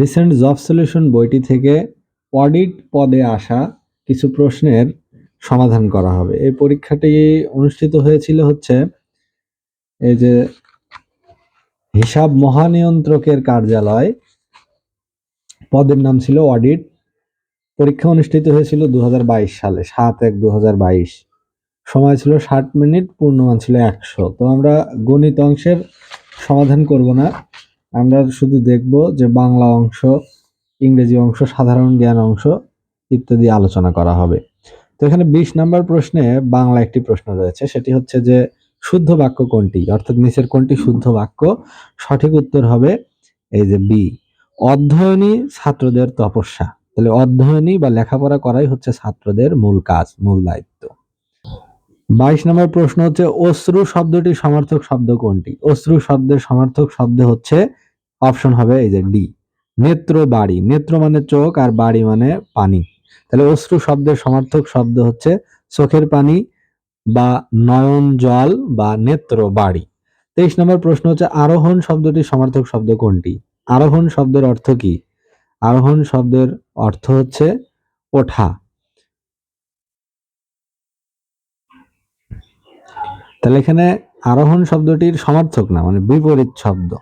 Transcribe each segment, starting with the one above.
Recent job solution বইটি থেকে audit পদে আসা কিছু প্রশ্নের সমাধান করা হবে। এই পরীক্ষাটি অনুষ্ঠিত হয়েছিল হচ্ছে এই যে হিসাব মহানিয়ন্ত্রকের কার্যালয়। পদের নাম ছিল অডিট পরীক্ষা অনুষ্ঠিত হয়েছিল দু হাজার বাইশ সালে, সাত এক দু সময় ছিল ষাট মিনিট, পূর্ণমান ছিল একশো। তো আমরা গণিত অংশের সমাধান করব না। আমরা শুধু দেখব যে বাংলা অংশ, ইংরেজি অংশ, সাধারণ জ্ঞান অংশ ইত্যাদি আলোচনা করা হবে। তো এখানে বিশ নাম্বার প্রশ্নে বাংলা একটি প্রশ্ন রয়েছে, সেটি হচ্ছে যে শুদ্ধ বাক্য কোনটি? অর্থাৎ নিচের কোনটি শুদ্ধ বাক্য? সঠিক উত্তর হবে এই যে বি, অধ্যয়নী ছাত্রদের তপস্যা। তাহলে অধ্যয়নী বা লেখাপড়া করাই হচ্ছে ছাত্রদের মূল কাজ, মূল দায়িত্ব। বাইশ নম্বর প্রশ্ন হচ্ছে, অশ্রু শব্দটি সমার্থক শব্দ কোনটি? অশ্রু শব্দের সমার্থক শব্দ হচ্ছে অপশন হবে এই যে ডি, নেত্র বাড়ি। নেত্র মানে চোখ আর বাড়ি মানে পানি। তাহলে অশ্রু শব্দের সমার্থক শব্দ হচ্ছে চোখের পানি বা নয়ন জল বা নেত্র বাড়ি। তেইশ নম্বর প্রশ্ন হচ্ছে, আরোহণ শব্দটি সমার্থক শব্দ কোনটি? আরোহণ শব্দের অর্থ কি? আরোহণ শব্দের অর্থ হচ্ছে ওঠা। তাহলে এখানে আরোহণ শব্দটির সমার্থক না মানে বিপরীত শব্দ।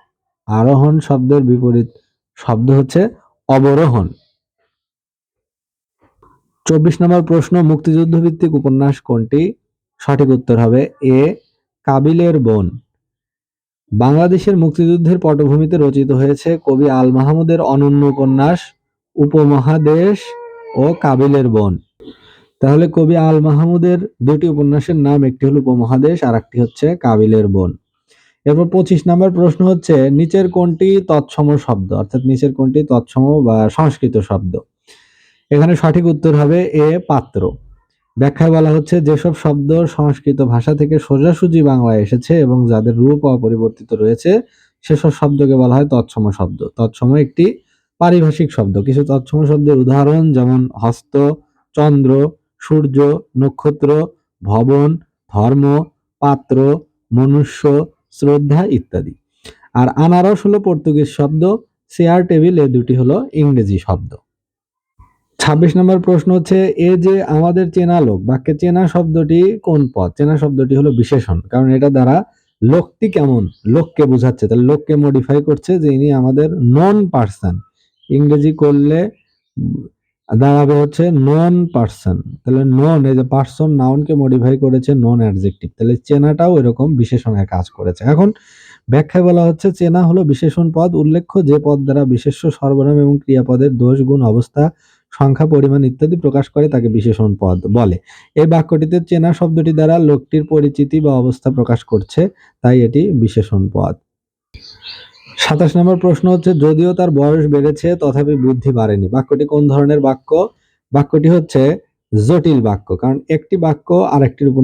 আরোহণ শব্দের বিপরীত শব্দ হচ্ছে অবরোহণ। চব্বিশ নম্বর প্রশ্ন মুক্তিযুদ্ধ ভিত্তিক উপন্যাস কোনটি? সঠিক উত্তর হবে এ, কাবিলের বোন। বাংলাদেশের মুক্তিযুদ্ধের পটভূমিতে রচিত হয়েছে কবি আল মাহমুদের অনন্য উপন্যাস, উপমহাদেশ ও কাবিলের বোন। তাহলে কবি আল মাহমুদের দুটি উপন্যাসের নাম একটি হলো উপমহাদেশ আর একটি হচ্ছে কাবিলের বোন। এরপর পঁচিশ নাম্বার প্রশ্ন হচ্ছে, নিচের কোনটি তৎসম শব্দ? অর্থাৎ নিচের কোনটি তৎসম বা সংস্কৃত শব্দ? এখানে সঠিক উত্তর হবে এ পাত্র। ব্যাখ্যায় বলা হচ্ছে, যেসব শব্দ সংস্কৃত ভাষা থেকে সোজাসুজি বাংলায় এসেছে এবং যাদের রূপ অপরিবর্তিত রয়েছে, সেসব শব্দকে বলা হয় তৎসম শব্দ। তৎসম একটি পারিভাষিক শব্দ। কিছু তৎসম শব্দের উদাহরণ যেমন হস্ত, চন্দ্র সূর্য, নক্ষত্র, ভবন, ধর্ম, পাত্র, মনুষ্য, শ্রদ্ধা ইত্যাদি। আর আনারস হলো পর্তুগিজ শব্দ, চেয়ার টেবিল এ দুটি হলো ইংরেজি শব্দ। ছাব্বিশ নম্বর প্রশ্ন হচ্ছে, এ যে আমাদের চেনা লোক, বাক্যে চেনা শব্দটি কোন পদ? চেনা শব্দটি হলো বিশেষণ, কারণ এটা দ্বারা লোকটি কেমন? লোককে বোঝাচ্ছে। তাহলে লোককে মডিফাই করছে যে ইনি আমাদের নন পার্সন ইংরেজি করলে দাঁড়াবে হচ্ছে নন পার্সন তাহলে নন এই যে পার্সন নাউনকে মডিফাই করেছে নন অ্যাডজেক্টিভ তাহলে চেনাটাও এরকম বিশেষণের কাজ করেছে। এখন ব্যাখ্যায় বলা হচ্ছে, চেনা হলো বিশেষণ পদ। উল্লেখ্য, যে পদ দ্বারা বিশেষ্য, সর্বনাম এবং ক্রিয়াপদের দোষ, গুণ, অবস্থা, সংখ্যা, পরিমাণ ইত্যাদি প্রকাশ করে তাকে বিশেষণ পদ বলে। এই বাক্যটিতে চেনা শব্দটি দ্বারা লোকটির পরিচিতি বা অবস্থা প্রকাশ করছে, তাই এটি বিশেষণ পদ। সাতাশ নম্বর প্রশ্ন হচ্ছে, যদিও তার বয়স বেড়েছে, তথাপি বুদ্ধি বাড়েনি। বাক্যটি কোন ধরনের বাক্য? বাক্যটি হচ্ছে, জটিল বাক্য, কারণ একটি বাক্য আরেকটির উপর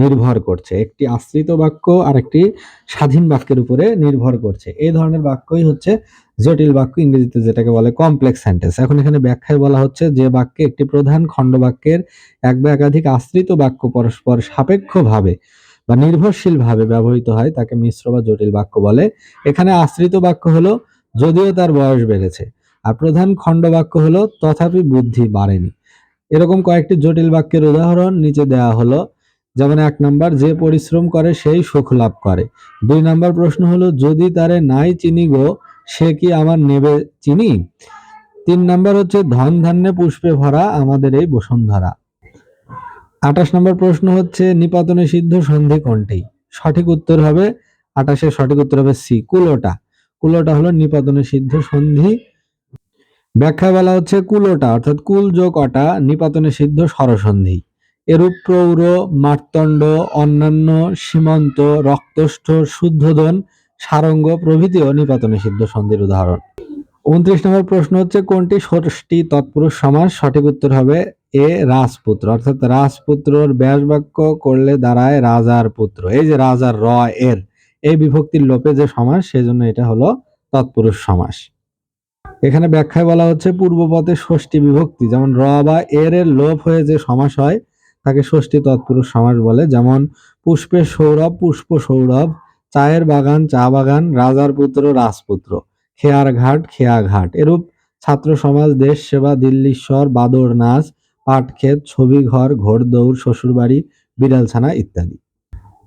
নির্ভর করছে। একটি আশ্রিত বাক্য আর একটি স্বাধীন বাক্যের উপরে নির্ভর করছে। এই ধরনের বাক্যই হচ্ছে জটিল বাক্য, ইংরেজিতে যেটাকে বলে কমপ্লেক্স সেন্টেন্স এখন এখানে ব্যাখ্যায় বলা হচ্ছে, যে বাক্যে একটি প্রধান খণ্ড বাক্যের এক বা একাধিক আশ্রিত বাক্য পরস্পর সাপেক্ষভাবে বা নির্ভরশীল ভাবে ব্যবহৃত হয় তাকে মিশ্র বা জটিল বাক্য বলে। এখানে আশ্রিত বাক্য হলো, যদিও তার বয়স বেড়েছে। আর প্রধান খণ্ড বাক্য হলো, তথাপি বুদ্ধি বাড়েনি। এরকম কয়েকটি জটিল বাক্যের উদাহরণ নিচে দেওয়া হলো। যেমন এক নাম্বার, যে পরিশ্রম করে, সেই সুখ লাভ করে। দুই নাম্বার প্রশ্ন হলো, যদি তারে নাই চিনি গো, সে কি আমার নেবে চিনি? তিন নাম্বার হচ্ছে, ধন ধান্যে পুষ্পে ভরা আমাদের এই বসুন্ধরা। আঠাশ নম্বর প্রশ্ন হচ্ছে, নিপাতনে সিদ্ধ সন্ধি কোনটি? সঠিক উত্তর হবে আঠাশের সঠিক উত্তর হবে সি, কুলোটা। কুলোটা হলো নিপাতনে সিদ্ধ সন্ধি। ব্যাখ্যা বলা হচ্ছে কুলোটা, অর্থাৎ কুল যোগ অটা, নিপাতনে সিদ্ধ স্বরসন্ধি। এরূপ প্রৌর মার্তণ্ড, অন্যান্য, সীমন্ত, রক্তষ্ঠ শুদ্ধোদন সারঙ্গ প্রভৃতিও নিপাতনে সিদ্ধ সন্ধির উদাহরণ। উনত্রিশ নম্বর প্রশ্ন হচ্ছে, কোনটি ষষ্ঠী তৎপুরুষ সমাস সঠিক উত্তর হবে এ, রাজপুত্র। অর্থাৎ রাজপুত্রর ব্যাস বাক্য করলে দাঁড়ায় রাজার পুত্র। এই যে রাজার র, এর, এই বিভক্তির লোপে যে সমাস, সেজন্য এটা হলো তৎপুরুষ সমাস। এখানে ব্যাখ্যায় বলা হচ্ছে পূর্বপথে ষষ্ঠী বিভক্তি, যেমন র বা এর এর লোপ হয়ে যে সমাস হয়, তাকে ষষ্ঠী তৎপুরুষ সমাস বলে। যেমন, পুষ্পের সৌরভ, পুষ্প সৌরভ, চায়ের বাগান, চা বাগান, রাজার পুত্র, রাজপুত্র। খেয়ারঘাট খেয়াঘাট এরূপ ছাত্র সমাজ, দেশ সেবা দিল্লীশ্বর বাদর নাচ পাটক্ষেত ছবিঘর ঘোড়দৌড় শ্বশুরবাড়ি, বিড়ালছানা ইত্যাদি।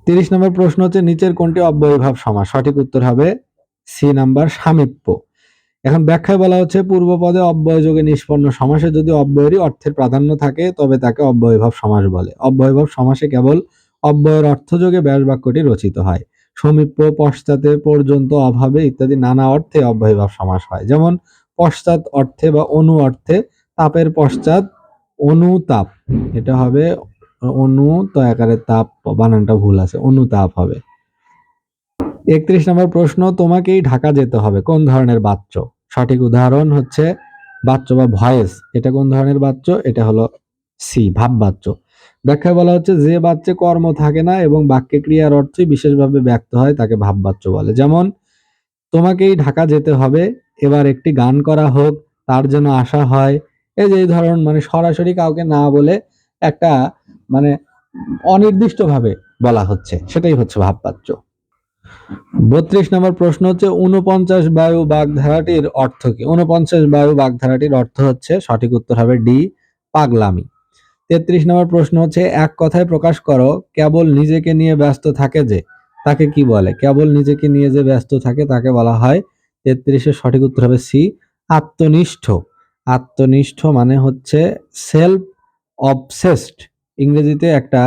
তিরিশ নম্বর প্রশ্ন হচ্ছে, নিচের কোনটি অব্যয়ভাব সমাস সঠিক উত্তর হবে সি নাম্বার সামীপ্য। এখন ব্যাখ্যায় বলা হচ্ছে, পূর্বপদে অব্যয়যোগে নিষ্পন্ন সমাসে যদি অব্যয়েরই অর্থের প্রাধান্য থাকে, তবে তাকে অব্যয়ভাব সমাস বলে। অব্যয়ভাব সমাসে কেবল অব্যয়ের অর্থযোগে ব্যাস বাক্যটি রচিত হয়। সমীপ্য পশ্চাতে পর্যন্ত অভাবে ইত্যাদি নানা অর্থে অব্যয়ভাব সমাস হয়। যেমন পশ্চাৎ অর্থে বা অনু অর্থে তাপের পশ্চাৎ অনুতাপ। এটা হবে অনু, তো আকারে তাপ, বানানটা ভুল আছে, অনুতাপ হবে। একত্রিশ নম্বর প্রশ্ন, তোমাকেই ঢাকা যেতে হবে। কোন ধরনের বাচ্চ সঠিক উদাহরণ হচ্ছে বাচ্চ বা ভয়েস। এটা কোন ধরনের বাচ্চ এটা হলো সি ভাব বাচ্চ ব্যাখ্যায় বলা হচ্ছে, যে বাচ্চে কর্ম থাকে না এবং বাক্যে ক্রিয়ার অর্থই বিশেষভাবে ব্যক্ত হয় তাকে ভাববাচ্য বলে। যেমন, তোমাকেই ঢাকা যেতে হবে, এবার একটি গান করা হোক, তার জন্য আশা হয়। এই যে ধরন মানে সরাসরি কাউকে না বলে একটা মানে অনির্দিষ্টভাবে বলা হচ্ছে, সেটাই হচ্ছে ভাববাচ্য। বত্রিশ নম্বর প্রশ্ন হচ্ছে উনপঞ্চাশ বায়ু বাগধারাটির অর্থ কি? উনপঞ্চাশ বায়ু বাগধারাটির অর্থ হচ্ছে, সঠিক উত্তর হবে ডি, পাগলামি। তেত্রিশ নম্বর প্রশ্ন হচ্ছে, এক কথায় প্রকাশ করো, কেবল নিজেকে নিয়ে ব্যস্ত থাকে যে, তাকে কি বলে? কেবল নিজেকে নিয়ে যে ব্যস্ত থাকে তাকে বলা হয় তেত্রিশের সঠিক উত্তর হবে সি, আত্মনিষ্ঠ। আত্মনিষ্ঠ মানে হচ্ছে সেলফ অবসেসড ইংরেজিতে একটা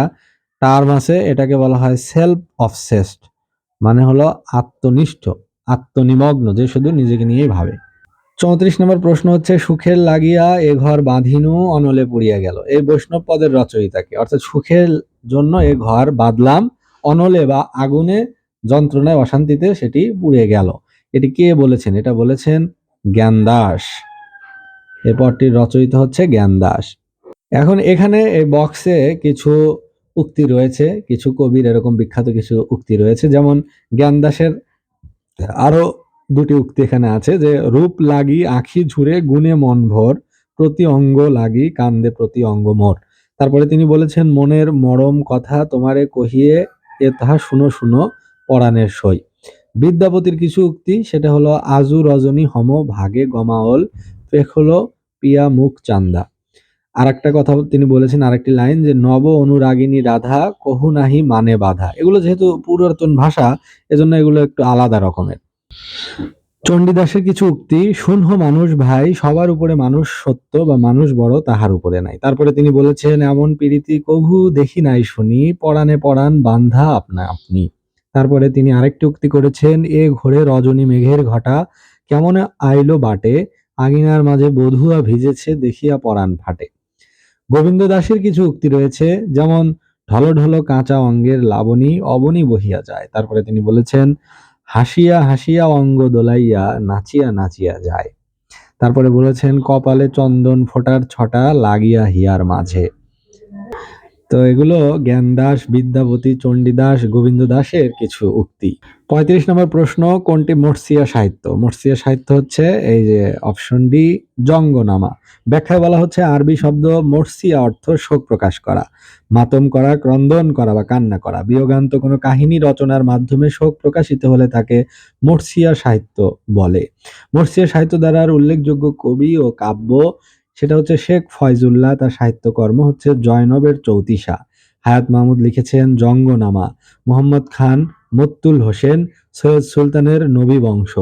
টার্ম আছে, এটাকে বলা হয় সেলফ অবসেসড মানে হলো আত্মনিষ্ঠ, আত্মনিমগ্ন, যে শুধু নিজেকে নিয়েই ভাবে। চৌত্রিশ নম্বর প্রশ্ন হচ্ছে, সুখের লাগিয়া এ ঘর বাঁধিনু, অনলে পুড়িয়া গেল। এই বৈষ্ণব পদের রচয়িতাকে, অর্থাৎ সুখের জন্য এ ঘর বাঁধলাম, অনলে বা আগুনে, যন্ত্রণায়, অশান্তিতে সেটি পুড়ে গেল। এটি কে বলেছেন? এটা বলেছেন জ্ঞানদাস এই পদটির রচয়িতা হচ্ছে জ্ঞানদাস এখন এখানে এই বক্সে কিছু উক্তি রয়েছে, কিছু কবির এরকম বিখ্যাত কিছু উক্তি রয়েছে। যেমন জ্ঞানদাসের আরও দুটি উক্তি এখানে আছে যে, রূপ লাগি আখি ঝুরে গুণে মন ভর, প্রতি অঙ্গ লাগি কান্দে প্রতি অঙ্গ মোর। তারপরে তিনি বলেছেন, মনের মরম কথা তোমারে কহিয়ে এ তাহা শুনো শুনো পরাণের সই। বিদ্যাপতির কিছু উক্তি, সেটা হলো, আজু রজনী হম ভাগে গমাওল, পেখলো পিয়া মুখ চান্দা। আর একটা কথা তিনি বলেছেন, আরেকটি লাইন যে, নব অনুরাগিনী রাধা, কহু নাহি মানে বাধা। এগুলো যেহেতু পুরাতন ভাষা, এজন্য এগুলো একটু আলাদা রকমের। চণ্ডীদাসের কিছু উক্তি, শুনহ মানুষ ভাই, সবার উপরে মানুষ সত্য বা মানুষ বড় তাহার উপরে নাই। তারপরে তিনি বলেছেন, এমন পীড়িতি কভু দেখি নাই শুনি, পরাণে পরাণ বান্ধা আপনা আপনি। তারপরে তিনি আরেকটি উক্তি করেছেন, এ ঘোরে রজনী মেঘের ঘটা, কেমন আইলো বাটে, আগিনার মাঝে বধুয়া ভিজেছে দেখিয়া পরাণ ফাটে। গোবিন্দ দাসের কিছু উক্তি রয়েছে, যেমন ঢলো ঢলো কাঁচা অঙ্গের লাবণী অবনী বহিয়া যায়। তারপরে তিনি বলেছেন হাসিয়া হাসিয়া অঙ্গ দোলাইয়া, নাচিয়া নাচিয়া যায়। তারপরে বলেছেন, কপালে চন্দন ফোটার ছটা লাগিয়া হিয়ার মাঝে। তো এগুলো জ্ঞানদাস বিদ্যাপতি চণ্ডীদাস গোবিন্দ দাসের কিছু উক্তি। পঁয়ত্রিশ নম্বর প্রশ্ন, কোনটি মর্সিয়া সাহিত্য? মর্সিয়া সাহিত্য হচ্ছে এই যে অপশন ডি, জঙ্গনামা। ব্যাখ্যায় বলা হচ্ছে আরবি শব্দ মর্সিয়া অর্থ শোক প্রকাশ করা, মাতম করা, ক্রন্দন করা বা কান্না করা। বিয়োগান্ত কোনো কাহিনী রচনার মাধ্যমে শোক প্রকাশিত হলে তাকে মর্সিয়া সাহিত্য বলে। মর্সিয়া সাহিত্য দ্বারা উল্লেখযোগ্য কবি ও কাব্য সেটা হচ্ছে শেখ ফয়জুল্লাহ, তার সাহিত্যকর্ম হচ্ছে জয়নবের চৌতিশা। হায়াত মাহমুদ লিখেছেন জঙ্গনামা। মোহাম্মদ খান মত্তুল হোসেন, সৈয়দ সুলতানের নবী বংশ।